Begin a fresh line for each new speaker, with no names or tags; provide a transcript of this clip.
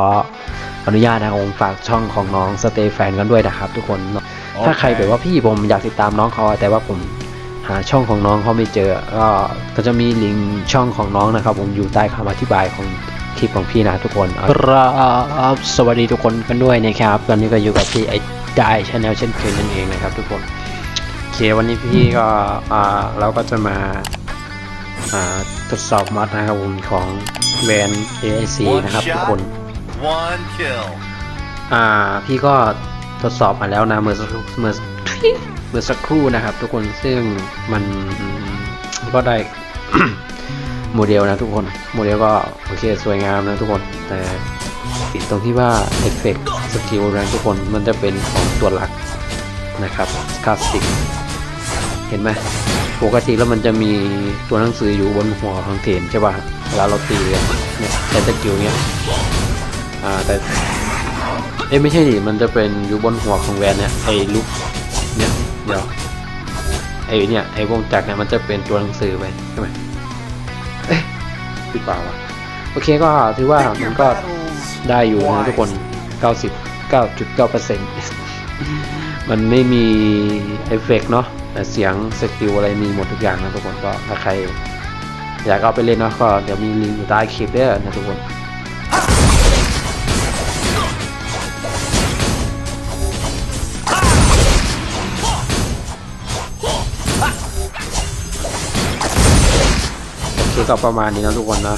ออนุญาตนะครับผมฝากช่องของน้องสเตฟนกันด้วยนะครับ ทุกคนเนาะถ้าใครแบบว่าพี่ผมอยากติดตามน้องเขาแต่ว่าผมหาช่องของน้องเขาไม่เจอ ก็ก็จะมีลิงก์ช่องของน้องนะครับ ผมอยู่ใต้คำอธิบายของคลิปของพี่นะทุกคนครับสวัสดีทุกคนกันด้วยนะครับ ตอนนี้ก็อยู่กับพี่ไอ้ได้ชาแนลเช่นเคยนั่นเองนะครับทุกคนโอเควันนี้พี่ก็อ่าเราก็จะมาอ่าทดสอบมัดนะครับผมของแบรนด์ AIC นะครับทุกคน
One kill.
อ่าพี่ก็ทดสอบมาแล้วนะเมื่อสักครู่เมื่อเมื่อสักครู่นะครับ ทุกคนซึ่งมันก็ได้ โมเดลนะทุกคนโมเดลก็โอเคสวยงามนะทุกคนแต่ติดตรงที่ว่าเอฟเฟกต์สกิลนะทุกคนมันจะเป็นของตัวหลักนะครับคลาสสิกเห็นไหมปกติแล้วมันจะมีตัวหนังสืออยู่บนหัวของเทนใช่ป่ะเวลาเราตีเนี่ยใช้สกิลเนี่ย อ่าแต่เอ้ยไม่ใช่ดิมันจะเป็นอยู่บนหัวของแวนเนี่ยไอ้ลูกเนี่ยเดี๋ยวไอ้เนี่ยไอ้วงจักรเนี่ยมันจะเป็นตัวหนังสือไปใช่ไหมเอ๊ะหรือเปล่าวะโอเคก็ถือว่ามันก็ได้อยู่นะทุกคน 99.9%มันไม่มีเอฟเฟกต์เนาะแต่เสียงสกิลอะไรมีหมดทุกอย่างนะทุกคนก็ถ้าใคร อยากเอาไปเล่นเนาะก็เดี๋ยวมีลิงก์อยู่ใต้คลิปเด้อนะทุกคนือก็ประมาณนี้นะทุกคนนะ